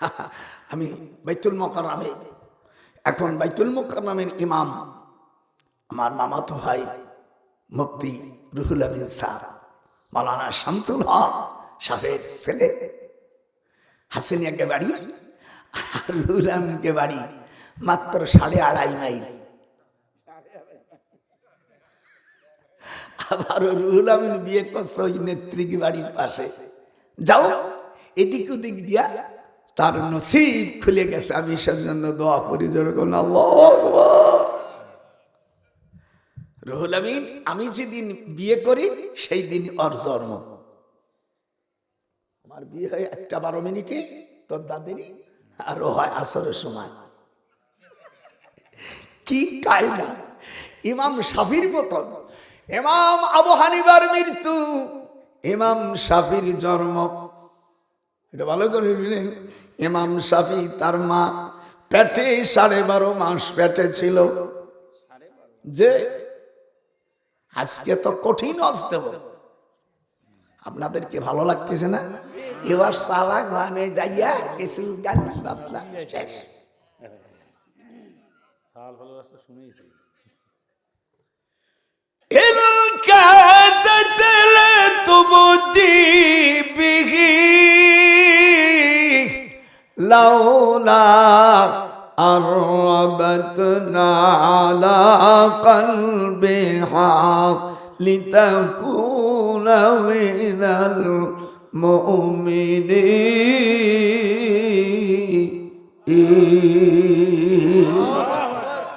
আমি বাইতুল মকরমে এখন বাইতুল মকরমের ইমাম আমার মামাতো ভাই মুফতি রুহুল আমিন স্যার মালানা শামসুল হক সাহের ছেলে হাসিনিয়াকে বাড়ি, আর রুহুল আমিনকে বাড়ি মাত্র সাড়ে আড়াই মাইল। আবার রুহুল আমিন বিয়ে করছে ওই নেত্রীকে বাড়ির পাশে। যাও, এদিক ওদিক দিয়া তার নসিব খুলে গেছে। আমি সেজন্য দোয়া করি যেরকম। রুহুল আমিন, আমি যেদিন বিয়ে করি, সেই দিন ওর জন্ম। আমার বিয়ে হয় একটা বারো মিনিটে, তোর দাদেরই আরও হয় আসরের সময়। কি কায়দা। ইমাম সাফির মতন। ইমাম আবু হানিবার মৃত্যু, ইমাম সাফির জন্ম। এটা ভালো করে বুঝলেন ইমাম শাফি তার মা পেটে সাড়ে বারো মাস পেটে ছিল যে আজকে তো কঠিন অজ দেব আপনাদেরকে ভালো লাগতেছে না এবার সালা ঘনে যাইয়া কিছু গান বাবলা শেষ সাল ভালোবাসা শুনেইছি إن كادت لتبدي به لولا أربتنا على قلبها لتكون من المؤمنين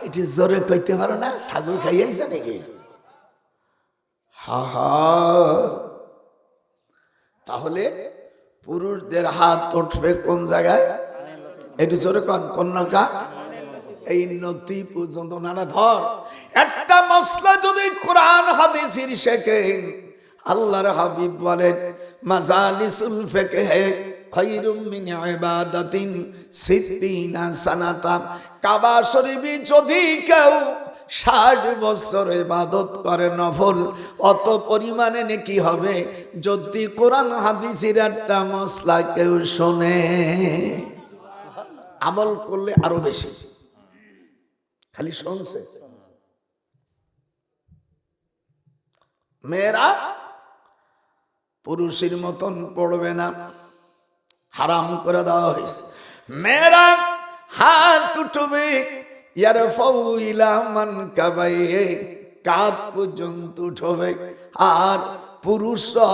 এটি জোরে কইতে পারো না ছাগল খাইয়াইছে নাকি হা হা তাহলে পুরুষদের হাত উঠবে কোন জায়গায়? এটি জোরে কন, কন্যাকা। এই নদী পর্যন্ত নানা ধর। একটা মশলা যদি কোরআন হাদিসির শেখেন আল্লাহর হাবিব বলেন, মাজালিসুল ফিকহে যদি কেউ ষাট বছর ইবাদত করে নফল, অত পরিমাণে নাকি হবে যদি কোরআন হাদিসের একটা মশলা কেউ শোনে। আমল করলে আরও বেশি। খালি শুনছে। মেয়েরা পুরুষের মতন পড়বে না, হারাম করে দেওয়া হয়েছে। মেয়েরা হাত উঠবে। ইয়ার ফৌইলা মান কাবাইয়ে, কাপ পর্যন্ত উঠবে আর পুরুষরা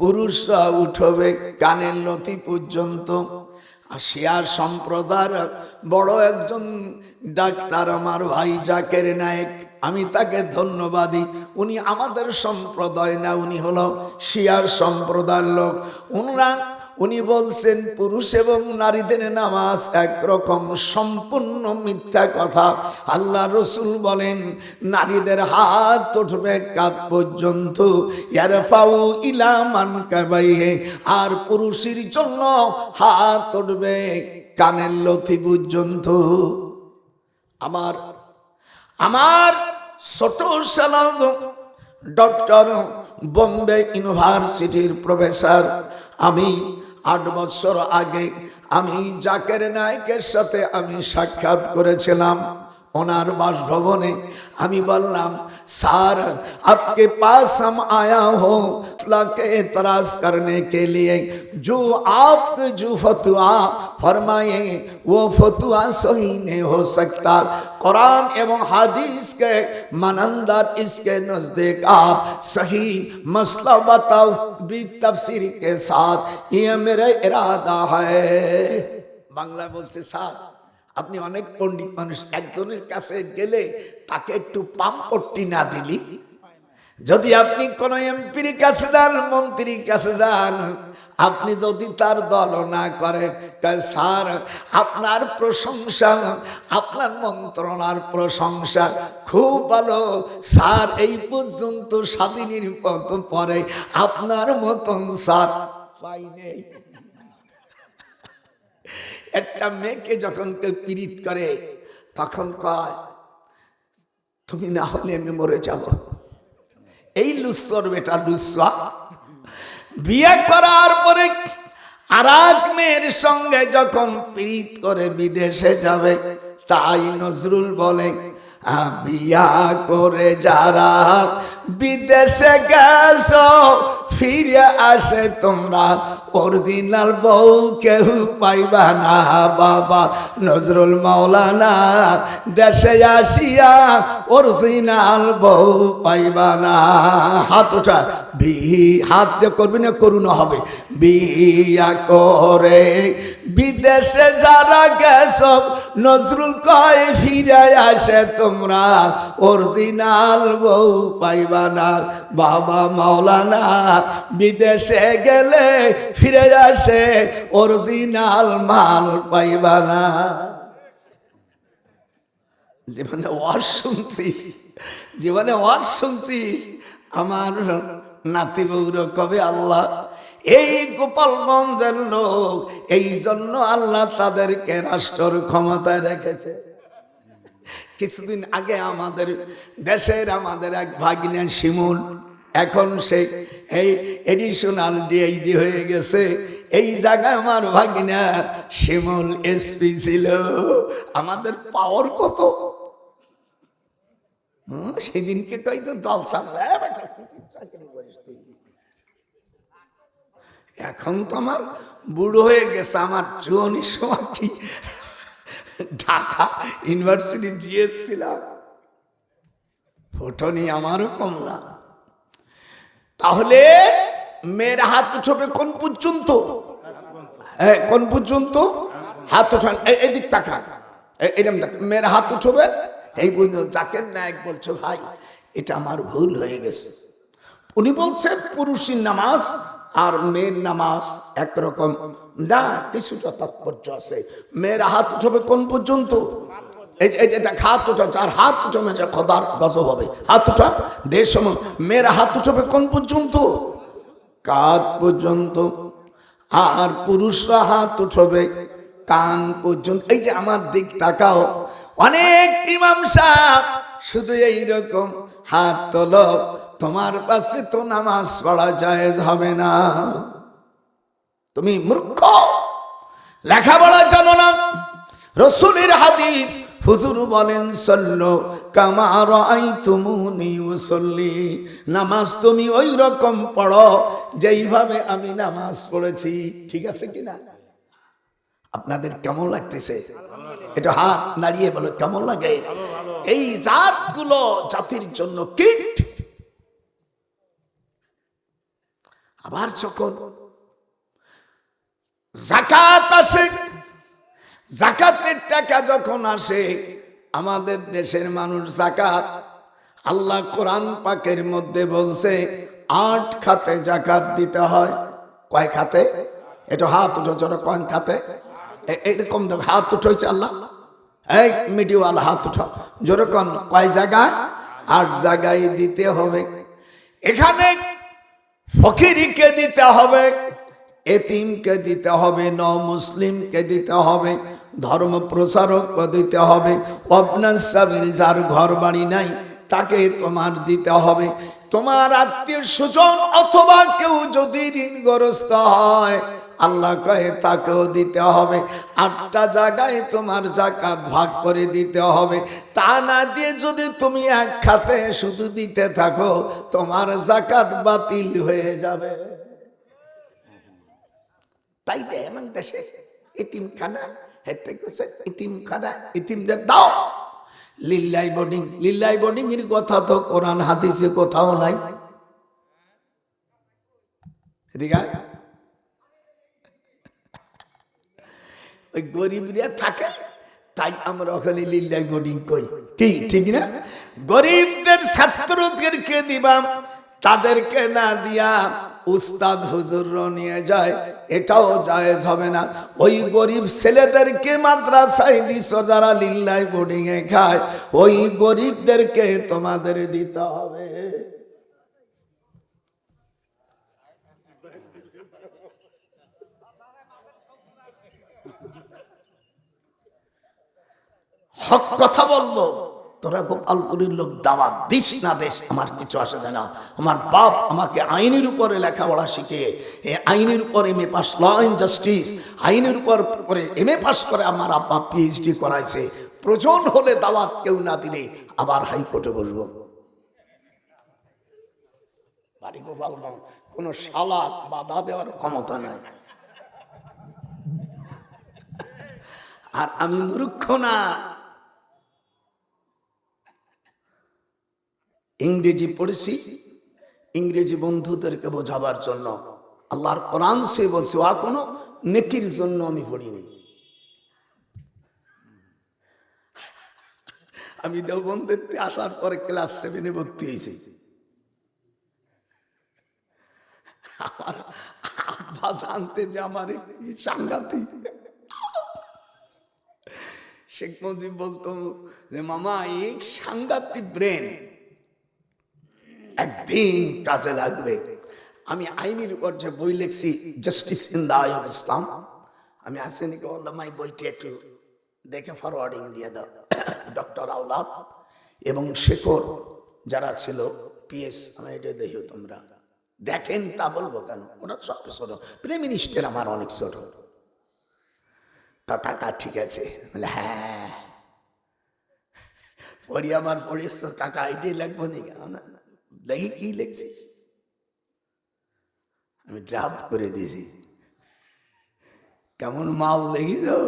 পুরুষরা উঠবে কানের লতি পর্যন্ত। আর শিয়ার সম্প্রদায়ের বড় একজন ডাক্তার আমার ভাই জাকের নায়ক, আমি তাকে ধন্যবাদী। উনি আমাদের সম্প্রদায় না, উনি হলো শিয়ার সম্প্রদায়ের লোক। উনরা উনি বলছেন, পুরুষ এবং নারীদের নামাজ একরকম সম্পূর্ণ মিথ্যা কথা। আল্লাহ রসুল বলেন, নারীদের হাত উঠবে কাত পর্যন্ত। আর পুরুষের জন্য হাত উঠবে কানের লথি পর্যন্ত। আমার আমার ছোট শালক ডক্টর বোম্বে ইউনিভার্সিটির প্রফেসর, আমি আট বছর আগে আমি জাকের নায়কের সাথে আমি সাক্ষাৎ করেছিলাম। ওনার বাসভবনে আমি বললাম सर आपके पास हम आया हो के तराश करने के लिए जो आप जो फतुआ फरमाए वो फतुआ सही नहीं हो सकता कुरान एवं हादीस के मनंदर इसके नज़दीक आप सही मसला बताओ भी तफसीर के साथ ये मेरा इरादा है বাংলা বলতে স্যার আপনি অনেক পণ্ডিত মানুষ, একজনের কাছে গেলে তাকে একটু পাম্পট্টি না দিলি? যদি আপনি কোন এমপির কাছে যান, মন্ত্রীর কাছে যান, আপনি যদি তার দল না করেন স্যার, আপনার প্রশংসা, আপনার মন্ত্রণার প্রশংসা খুব ভালো। স্যার, এই পর্যন্ত স্বাধীনের পরে আপনার মতন স্যার পাই নেই। একটা মেয়েকে যখন কেউ পীড়িত করে, তখন কয়, তুমি না হলে আমি মরে যাব। এই লুসর বেটা লুসা বিয়ে করার পরে আর এক মেয়ের সঙ্গে যখন পীড়িত করে বিদেশে যাবে, তাই নজরুল বলে বিয়া করে যারা বিদেশে গেছ ফিরে আসে তোমরা। অরিজিনাল বউ কেউ পাইবা না। বাবা নজরুল মাওলানা, দেশে আসিয়া অরিজিনাল বউ পাইবা না। হাত ওঠা। বি হাত যে করবি না করুন হবে। বিয়া করে বিদেশে যারা গেছ, নজরুল কয়, ফিরে আসে তোমরা। অরিজিনাল বউ পাইবা না। বাবা মাওলানা বিদেশে গেলে ফিরে আসে অরিজিনাল মাল পাইবা না। জীবনে ওয়ার শুনছিস, জীবনে ওয়ার শুনছিস। আমার নাতি বউর কবে আল্লাহ এই গোপালগঞ্জের লোক, এই জন্য আল্লাহ তাদেরকে রাষ্ট্র ক্ষমতায় রেখেছে। কিছুদিন আগে আমাদের দেশের আমাদের এক ভাগিনা শিমুল এখন সে এই এডিশনাল ডিআইজি হয়ে গেছে। এই জায়গায় আমার ভাগিনা শিমুল এসপি ছিল। আমাদের পাওয়ার কত? সেদিনকে কই তো দল? এখন তো আমার বুড়ো হয়ে গেছে, আমার জোয়ানির সময় ঢাকা ইউনিভার্সিটি জিএস ছিলাম। ফোটনি আমারও কমলা। তাহলে মেয়ের হাত উঠবে কোন পর্যন্ত? হ্যাঁ কোন পর্যন্ত? হাত উঠান এদিক তাকান। এরম দেখ, মেয়ের হাত উঠবে? এই পর্যন্ত জাকের নায়ক বলছো ভাই, এটা আমার ভুল হয়ে গেছে। উনি বলছেন পুরুষের নামাজ আর মেয়ের নামাজ একরকম। না কিছুটা তাৎপর্য আছে। মেয়ের হাত উঠবে কোন পর্যন্ত? হাত উঠা আর হাত উঠবে যে খদার গজব হবে। হাত উঠা দেশ মেয়ের হাত উঠবে কোন পর্যন্ত? কাঁধ পর্যন্ত। আর পুরুষরা হাত উঠবে কান পর্যন্ত। এই যে আমার দিক তাকাও। অনেক ইমাম সাহেব শুধু এই রকম হাত তোলো। তোমার পাশে তো নামাজ পড়া জায়েজ হবে না। তুমি মূর্খ। লেখাপড়া জানো না। রসুলের হাদিস, হুজুর বলেন, সল্লো কামার আই তুমুনি মুসল্লি নামাজ তুমি ওই রকম পড়ো যেইভাবে আমি নামাজ পড়েছি। ঠিক আছে কিনা? আপনাদের কেমন লাগতেছে? এটা হাত নাড়িয়ে বলো, কেমন লাগে? এই জাতগুলো জাতির জন্য কিট। আবার যখন জাকাত আসে জাকাতের টাকা যখন আসে, আমাদের দেশের মানুষ জাকাত, আল্লাহ কোরআন পাকের মধ্যে বলছে, আট খাতে জাকাত দিতে হয়। কয় খাতে? এটা হাত উঠো, ছোট কয় খাতে। এরকম দেখো, হাত উঠেছে আল্লাহ। এই মিডিওয়াল হাত উঠো। যেরকম কয় জায়গায়? আট জায়গায় দিতে হবে। এখানে ফকিরিকে দিতে হবে, এতিমকে দিতে হবে ন মুসলিমকে দিতে হবে। ধর্ম প্রচারককে দিতে হবে। অবনাস সাবিল যার ঘর বাড়ি নাই, তাকে তোমার দিতে হবে। তোমার আত্মীয় স্বজন অথবা কেউ যদি ঋণগ্রস্ত হয়, আল্লাহ কয়ে তাকেও দিতে হবে। আটটা জায়গায় তোমার জাকাত ভাগ করে দিতে হবে। তা না দিয়ে যদি তুমি এক খাতে শুধু দিতে থাকো, তোমার জাকাত বাতিল হয়ে যাবে। তাই দেশে ইতিমখানা হেতে কইছে ইতিমখানা ইতিমদের দাও। লিল্লাই বোর্ডিং লিল্লাই বোর্ডিং এর কথা তো কোরআন, হাদিসে কোথাও নাই। এদিকে। ওই গরিবরা থাকে, তাই আমরা ওখানে লিল্লাই বোর্ডিং কই। কি, ঠিক না? গরিবদের ছাত্রদেরকে দিবাম, তাদেরকে না দিয়া উস্তাদ হুজুর নিয়ে যায়, এটাও জায়েজ হবে না। ওই গরিব ছেলেদেরকে মাদ্রাসায় দিছ, যারা লিল্লাই বোর্ডিং এ খায়, ওই গরিবদেরকে তোমাদের দিতে হবে। হক কথা বলব। তোরা গোপালপুরীর লোক দাওয়াত দিস না দেশ আমার কিছু আসে যায় না। আমার বাপ আমাকে আইনের উপরে লেখাপড়া শিখে এই আইনের উপর M A pass law in justice আইনের উপর করে এম এ পাস করে আমার আব্বা পিএইচডি করাইছে। প্রয়োজন হলে দাওয়াত কেউ না দিলে আবার হাইকোর্টে বসবো। বাড়ি গোপালগঞ্জ কোনো শালাক বাধা দেওয়ার ক্ষমতা নাই। আর আমি মূর্খ না। ইংরেজি পড়েছি, ইংরেজি বন্ধুদেরকে বোঝাবার জন্য। আল্লাহর কোরআন সে বলছে ওয়া কোনো নেকির জন্য আমি পড়িনি। আমি দেওবন্দিতে আসার পরে ক্লাস সেভেনে ভর্তি হয়েছি। আব্বা জানতে যে আমার সাংঘাতিক। শেখ মুজিব বলতো যে, মামা এক সাংঘাতিক ব্রেন একদিন কাজে লাগবে। আমি আইনের উপর যে বই লিখছি justice in the eye of Islam আমি আসেনিকে বললাম এই বইটি একটু দেখে ফরওয়ার্ডিং দিয়ে দাও। ডক্টর আউলাদ এবং শেখর যারা ছিল পিএস আমি এটা দেখিও তোমরা। দেখেন তা বলব কেন? ওরা সব ছোট। প্রাইম মিনিস্টার আমার অনেক ছোট। তা কাকা, ঠিক আছে। বলে হ্যাঁ। পড়ি আমার পড়িস কাকা, এটাই লিখব নি না দেখি কি লিখছিস? আমি ড্রাফট করে দিয়েছি। কেমন মাল দেখি তো?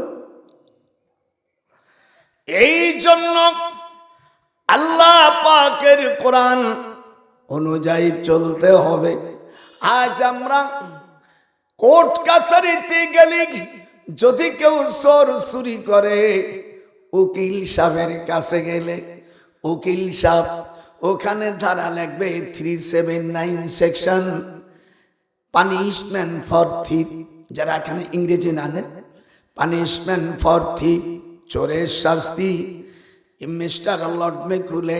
এই জন্য আল্লাহ পাকের কোরআন অনুযায়ী চলতে হবে। আজ আমরা কোর্ট কাছারিতে গেলে যদি কেউ সর চুরি করে, উকিল সাহেবের কাছে গেলে, উকিল সাহেব ওখানে ধারা লাগবে three seven nine section punishment for theft যারা এখানে ইংরেজি জানেন পানিশমেন্ট ফর থিপ চোরের শাস্তি মিস্টার লর্ড মেকুলে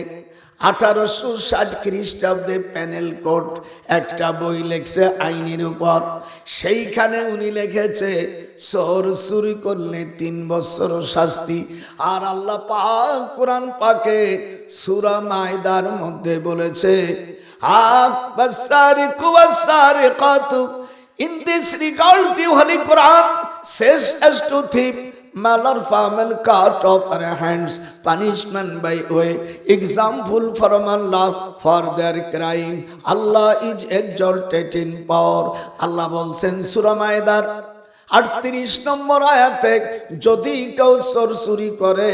আঠারোশো ষাট খ্রিস্টাব্দে প্যানেল কোর্ট একটা বই লেখছে আইনের উপর। সেইখানে উনি লিখেছে চোর চুরি করলে তিন বছর শাস্তি। আর আল্লাহ পাক কোরআন পাকে সুরা মায়দার মধ্যে বলেছে this regard, the Holy Quran says as to thief, Malar cut off their hands, punishment by way, example from Allah for their crime. Allah is exalted in power. Allah বলছেন সুরা মায়দার আটত্রিশ নম্বর আয়াতে যদি কেউ চুরি করে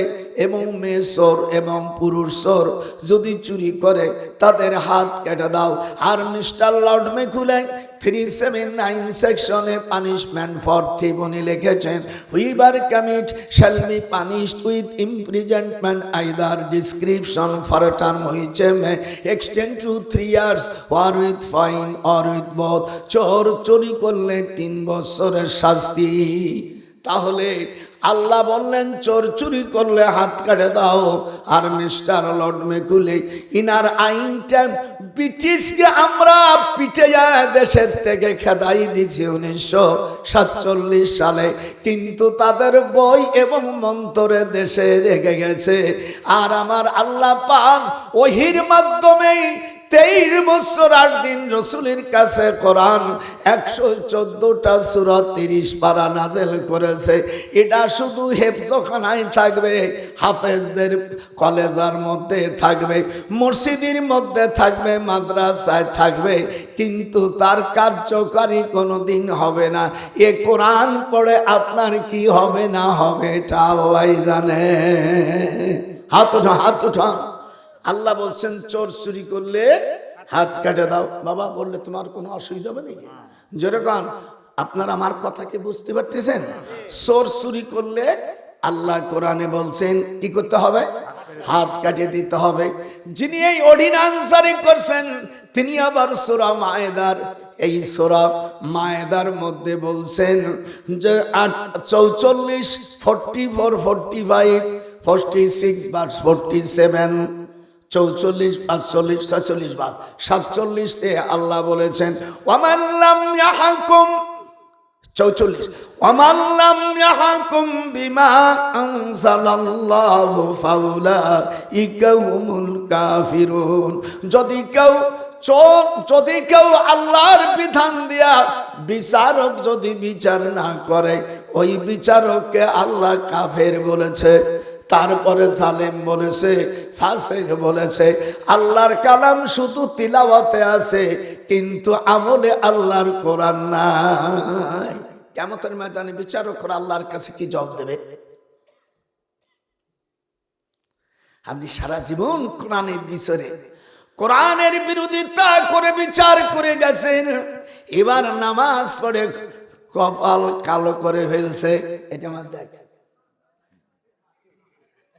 এবং মেয়ে চোর এবং পুরুষ চোর যদি চুরি করে, তাদের হাত কেটে দাও। আর Mister Lord Macaulay three seven nine সেকশনে পানিশমেন্ট ফর থিবনি লিখেছেন whoever commit shall be punished with imprisonment either description for term হয়েছে extend to three years, or with fine, or with both. চোর চুরি করলে তিন বছরের শাস্তি। তাহলে আল্লাহ বললেন, চোর চুরি করলে হাত কাটে দাও আর মিস্টার লর্ড মেকুলে, ইনার আইনটা ব্রিটিশকে আমরা পিঠে যায় দেশের থেকে খেদাই দিছি উনিশশো সাতচল্লিশ সালে। কিন্তু তাদের বই এবং মন্তরে দেশে রেখে গেছে। আর আমার আল্লাহ পান ওহির মাধ্যমেই তেইশ বছর আট দিন রসুলের কাছে কোরআন একশো চোদ্দটা সুরত তিরিশ পারা নাজেল করেছে। এটা শুধু হেফজখানায় থাকবে, হাফেজদের কলেজার মধ্যে থাকবে, মসজিদের মধ্যে থাকবে, মাদ্রাসায় থাকবে, কিন্তু তার কার্যকারী কোনো দিন হবে না। এ কোরআন পড়ে আপনার কি হবে না হবে এটা আল্লাহ জানে। হাত উঠা হাত উঠা আল্লাহ বলছেন, চোর চুরি করলে হাত কেটে দাও। বাবা বললে, তোমার কোনো অসুবিধা হবে নাকি? যেরকম আপনার আমার কথা কি বুঝতে পারতেছেন? চোর চুরি করলে আল্লাহ কোরআনে বলছেন, কি করতে হবে? হাত কাটিয়ে দিতে হবে। যিনি এই অর্ডিনান্সারি করছেন, তিনি আবার সোরা মায়েদার, এই সোরা মায়েদার মধ্যে বলছেন যে আট, চৌচল্লিশ forty four forty five forty six বা ফোরটি সেভেন চৌচল্লিশ, পাঁচচল্লিশ ছচল্লিশ বার সাতচল্লিশতে আল্লাহ বলেছেন ওয়ামাল্লাম ইয়াহকুম চৌচল্লিশ ইয়াহকুম যদি কেউ যদি কেউ আল্লাহর বিধান দিয়া বিচারক যদি বিচার না করে, ওই বিচারককে আল্লাহ কাফের বলেছে। তারপরে জালেম বলেছে, ফাসেক বলেছে, আল্লাহর কালাম শুধু তিলাওয়াতে আছে, কিন্তু আমলে আল্লাহর কোরআন নাই। কেমতের ময়দানে বিচারকরা আল্লাহর কাছে কি জবাব দেবে? আপনি সারা জীবন কোরআনের বিচারে কোরআনের বিরোধিতা করে বিচার করে গেছেন, এবার নামাজ পড়ে কপাল কালো করে ফেলছে, এটা আমার দেখ।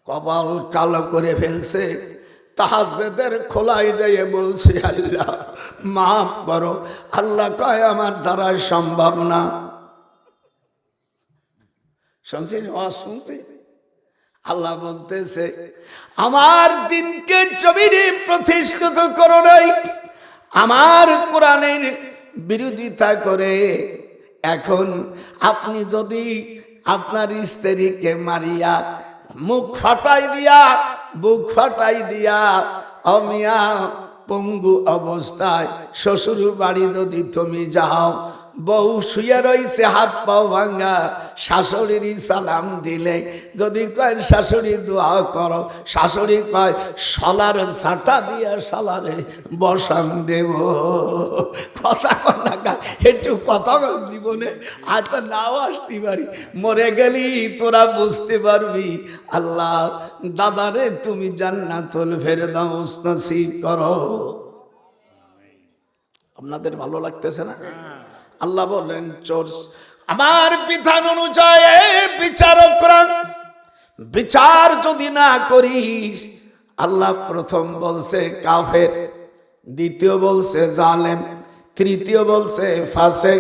কপাল কালো করে ফেলছে। তাহাজেদের খোলাই যাইয়ে বলছে, আল্লাহ, মাফ করো। আল্লাহ কয়, আমার দ্বারা সম্ভব না। শুনছি শুনছি? আল্লাহ বলতেছে, আমার দিনকে জমিনে প্রতিষ্ঠিত করো নাই। আমার কোরআনের বিরোধিতা করে। এখন আপনি যদি আপনার স্ত্রীকে মারিয়া মুখ ফাটাই দিয়া বুক ফাটাই দিয়া অমিয়া পঙ্গু অবস্থায় শ্বশুর বাড়ি যদি তুমি যাও বউ শুয়ে রইছে, হাত পাও ভাঙ্গা শাশুড়ির সালাম দিলে, যদি কয়, শাশুড়ি, দোয়া করো। শাশুড়ি কয় সলার ছাটা দিয়া সলারে বসান দেব। কথা কথা একটু কথা জীবনে তো নাও আসতে পারি। মরে গেলি তোরা বুঝতে পারবি। আল্লাহ, দাদারে তুমি জান্নাতুল ফেরদাউস নসিব করো। আপনাদের ভালো লাগতেছে না? আল্লাহ বললেন চোর, আমার বিধান অনুযায়ী বিচারক করান বিচার যদি না করিস, আল্লাহ প্রথম বলছে কাফের, দ্বিতীয় বলছে জালেম, তৃতীয় বলছে ফাঁসে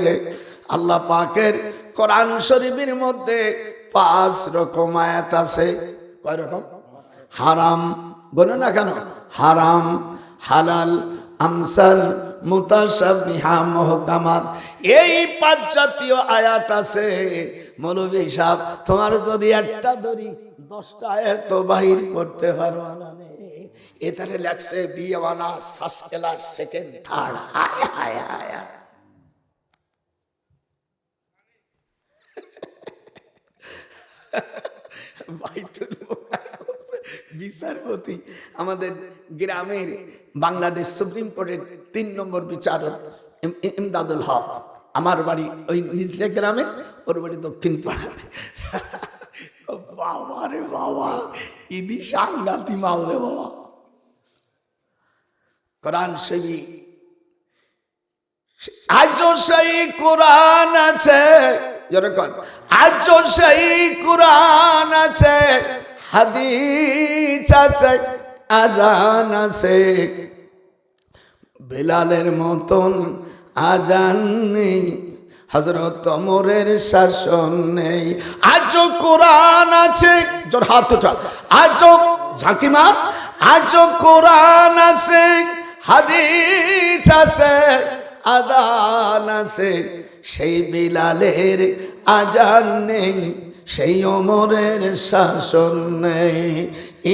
আল্লাহ পাকের কোরআন শরীফের মধ্যে পাঁচ রকম আয়াত আছে। কয় রকম? হারাম। বলে না কেন? হারাম, হালাল, আমসাল মুতাসাবিহা মহকামাত। এই পাঁচ আয়াত আছে। মৌলভী সাহেব, তোমার যদি একটা দড়ি দশটা আয়াত বাহির করতে পারো এটারে লাগছে B A honours first class second third হায় হায় হায়। বাইতুল বিচারপতি আমাদের গ্রামের বাংলাদেশ সুপ্রিম কোর্টের তিন নম্বর বিচারক ইম- ইম- ইমদাদুল হক। আমার বাড়ি ওই নিজে গ্রামে, ওর বাড়ি দক্ষিণ পাড়া বাবা রে বাবা, ইদি সাংঘাতি মাল রে বাবা। কোরআন সেবী আজও সেই কোরআন আছে। যেরকম আজও সেই কোরআন আছে। হাদিস আছে, আজান আছে। বেলালের মতন আজান নেই হজরত অমরের শাসন নেই। আজও কোরআন আছে, জোর হাত উঠা। আজও ঝাঁকিমার আজও কোরআন আছে, হাদিস আছে, আদান আছে। সেই বিলালের আজান নেই সেই অমরের শাসন নেই।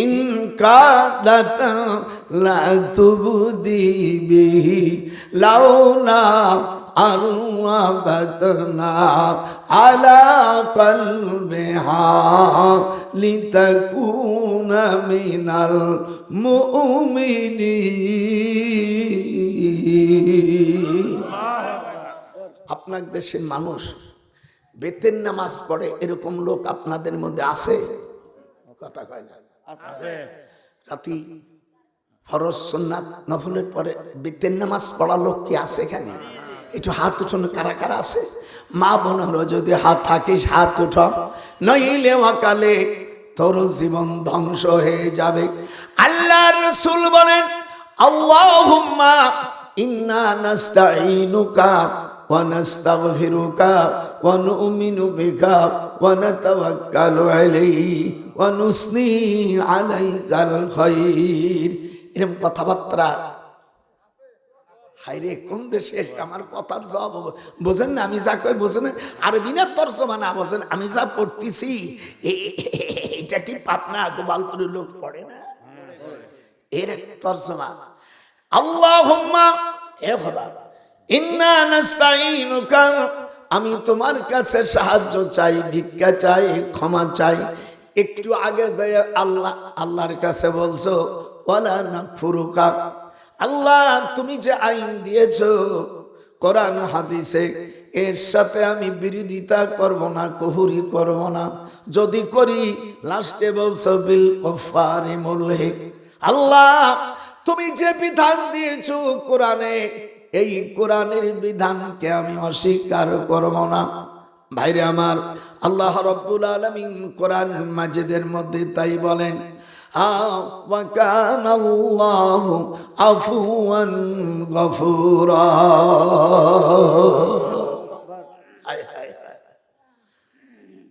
ইনকাদাত লা তুবদি লাউলা আরুয়াবাতনা আলা কলবিহা লিতাকুনা মিনাল মুমিনিন। আপনার দেশের মানুষ বেতের নামাজ পড়ে এরকম লোক আপনাদের মধ্যে আছে? কথা কয় না। রাতি ফরজ সোননাথ নফলের পরে বেতের নামাজ পড়া লোক কি আছে এখানে? একটু হাত উঠোন কারা কারা আছে? মা বোন হলো যদি হাত থাকিস হাত উঠ নইলে অকালে তোর জীবন ধ্বংস হয়ে যাবে। আল্লাহ রসুল বলেন আল্লাহুম্মা ইন্না নাস্তাইনুকা ونستغفرك ونؤمن بك ونتوكل عليك ونثني عليك الخير এরকম কথাবার্তা হাইরে কোন দেশে এসছে আমার কথার জবাব হবে। বোঝেন না আমি যা কই বোঝেন না? আরবি না তর্জমা না বোঝেন আমি যা পড়তেছি এ- এটা কি পাপনা গোপালপুরের লোক পড়ে না এর তর্জমা আল্লাহুম্মা এ খোদা আমি তোমার কাছে সাহায্য চাই, ভিক্ষা চাই, ক্ষমা চাই। একটু আগে যাই আল্লাহ, আল্লাহর কাছে বলছো, ওয়ালা নাকফুরুকা, আল্লাহ তুমি যে আইন দিয়েছ কোরআন হাদিসে, এর সাথে আমি বিরোধিতা করব না, কহুরি করব না। যদি করি, লাস্টে বলছো, বিল কফারি মুলহিক আল্লাহ, তুমি যে বিধান দিয়েছ কোরআনে এই কোরআনের বিধানকে আমি অস্বীকার করব না ভাইরে আমার আল্লাহ রব্বুল আলমিন কোরআন মাজিদের মধ্যে তাই বলেন وكان الله عفوا غفورا হায় হায় হায়।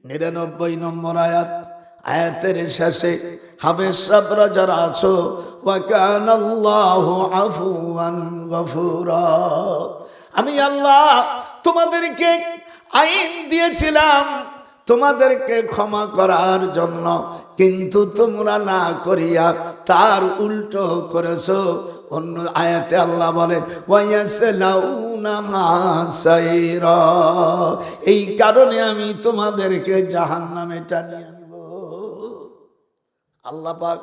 নিরানব্বই নম্বর আয়াত আয়াতের শেষে হাবের সাবরা যারা আছো ওয়াকান আল্লাহ আফুয়ান গফুরা। আমি আল্লাহ তোমাদেরকে আইন দিয়েছিলাম, তোমাদেরকে ক্ষমা করার জন্য, কিন্তু তোমরা না করিয়া তার উল্টো করেছ। অন্য আয়াতে আল্লাহ বলেন। এই কারণে আমি তোমাদেরকে জাহান্নামে টানিয়ে আনব আল্লাহ পাক